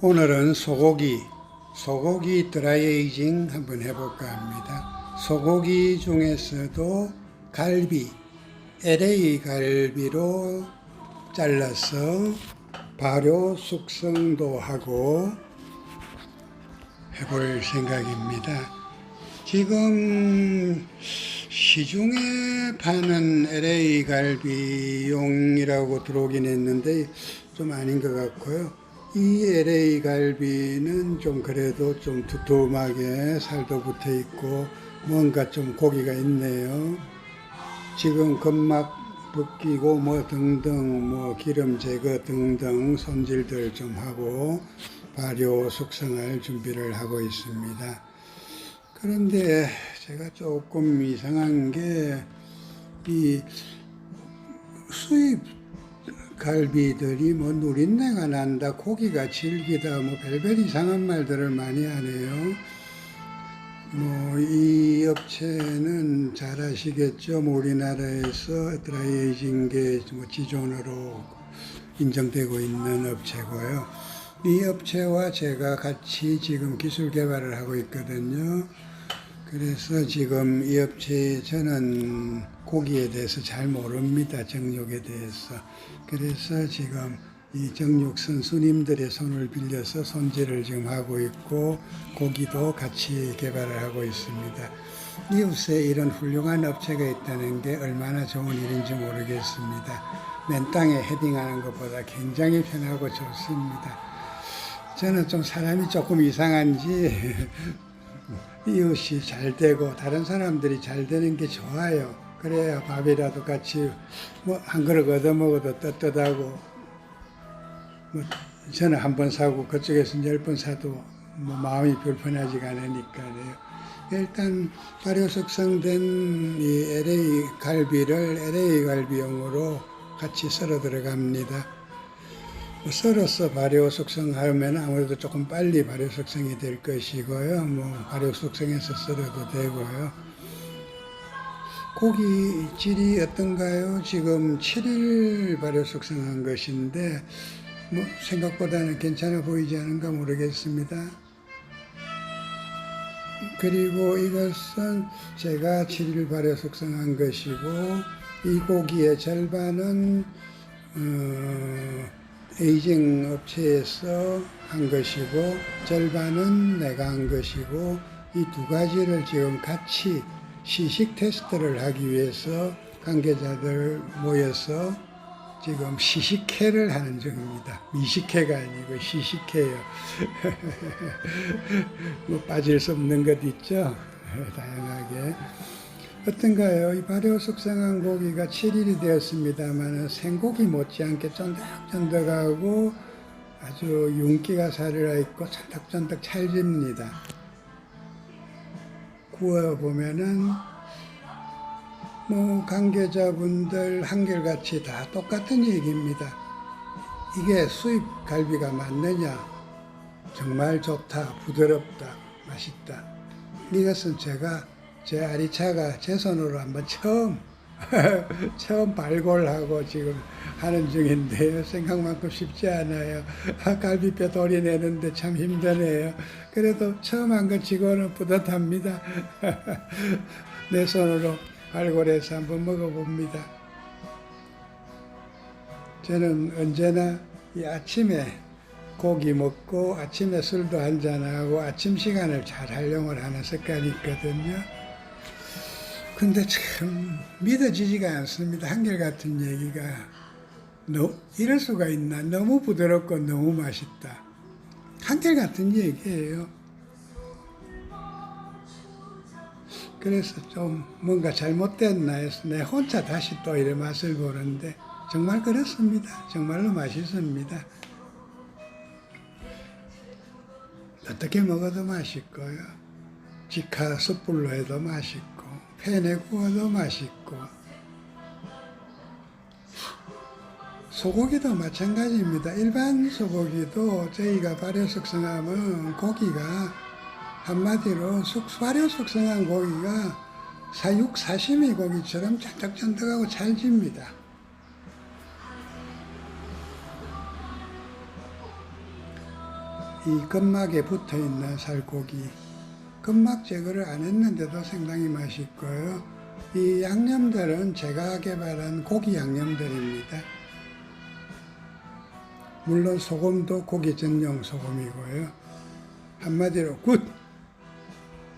오늘은 소고기, 소고기 드라이에이징 한번 해볼까 합니다. 소고기 중에서도 갈비, LA 갈비로 잘라서 발효 숙성도 하고 해볼 생각입니다. 지금 시중에 파는 LA 갈비용이라고 들어오긴 했는데 좀 아닌 것 같고요. 이 LA 갈비는 좀 그래도 좀 두툼하게 살도 붙어 있고 뭔가 좀 고기가 있네요. 지금 건막 벗기고 뭐 등등 뭐 기름 제거 등등 손질들 좀 하고 발효 숙성할 준비를 하고 있습니다. 그런데 제가 조금 이상한 게 이 수입 갈비들이 뭐 누린내가 난다, 고기가 질기다, 뭐 별별 이상한 말들을 많이 하네요. 뭐 이 업체는 잘 아시겠죠. 뭐 우리나라에서 드라이에이징계 뭐 지존으로 인정되고 있는 업체고요. 이 업체와 제가 같이 지금 기술 개발을 하고 있거든요. 그래서 지금 이 업체에 저는 고기에 대해서 잘 모릅니다. 정육에 대해서. 그래서 지금 이 정육 선수님들의 손을 빌려서 손질을 지금 하고 있고 고기도 같이 개발을 하고 있습니다. 이웃에 이런 훌륭한 업체가 있다는 게 얼마나 좋은 일인지 모르겠습니다. 맨 땅에 헤딩하는 것보다 굉장히 편하고 좋습니다. 저는 좀 사람이 조금 이상한지 이웃이 잘 되고 다른 사람들이 잘 되는 게 좋아요. 그래야 밥이라도 같이 뭐 한 그릇 얻어 먹어도 떳떳하고 뭐 저는 한 번 사고 그쪽에서 열 번 사도 뭐 마음이 불편하지가 않으니까요. 일단 발효 숙성된 이 LA 갈비를 LA 갈비용으로 같이 썰어 들어갑니다. 뭐 썰어서 발효 숙성하면 아무래도 조금 빨리 발효 숙성이 될 것이고요. 뭐 발효 숙성해서 썰어도 되고요. 고기 질이 어떤가요? 지금 7일 발효 숙성한 것인데 뭐 생각보다는 괜찮아 보이지 않은가 모르겠습니다. 그리고 이것은 제가 7일 발효 숙성한 것이고 이 고기의 절반은 어, 에이징 업체에서 한 것이고 절반은 내가 한 것이고 이 두 가지를 지금 같이 시식 테스트를 하기 위해서 관계자들 모여서 지금 시식회를 하는 중입니다. 미식회가 아니고 시식회요. 뭐 빠질 수 없는 것 있죠. 다양하게. 어떤가요? 이 발효 숙성한 고기가 7일이 되었습니다만 생고기 못지않게 쫀득쫀득하고 아주 윤기가 살아 있고 쫀득쫀득 찰집니다. 구워 보면은 뭐 관계자분들 한결같이 다 똑같은 얘기입니다. 이게 수입 갈비가 맞느냐? 정말 좋다, 부드럽다, 맛있다. 이것은 제가 제 아리차가 제 손으로 한번 처음 처음 발골하고 지금 하는 중인데요. 생각만큼 쉽지 않아요. 갈비뼈 도리내는데 참 힘드네요. 그래도 처음 한것 치고는 뿌듯합니다. 내 손으로 발골해서 한번 먹어봅니다. 저는 언제나 이 아침에 고기 먹고 아침에 술도 한잔하고 아침 시간을 잘 활용을 하는 습관이 있거든요. 근데 참 믿어지지가 않습니다. 한결같은 얘기가. 너, 이럴 수가 있나? 너무 부드럽고 너무 맛있다. 한결같은 얘기예요. 그래서 좀 뭔가 잘못됐나 해서 내 혼자 다시 또 이래 맛을 보는데 정말 그렇습니다. 정말로 맛있습니다. 어떻게 먹어도 맛있고요. 직화 숯불로 해도 맛있고 팬에 구워도 맛있고 소고기도 마찬가지입니다. 일반 소고기도 저희가 발효 숙성하면 고기가 한마디로 숙, 발효 숙성한 고기가 사육 사시미 고기처럼 쫀득쫀득하고 찰집니다. 이 근막에 붙어 있는 살코기. 근막 제거를 안 했는데도 상당히 맛있고요. 이 양념들은 제가 개발한 고기 양념들입니다. 물론 소금도 고기 전용 소금이고요. 한마디로 굿!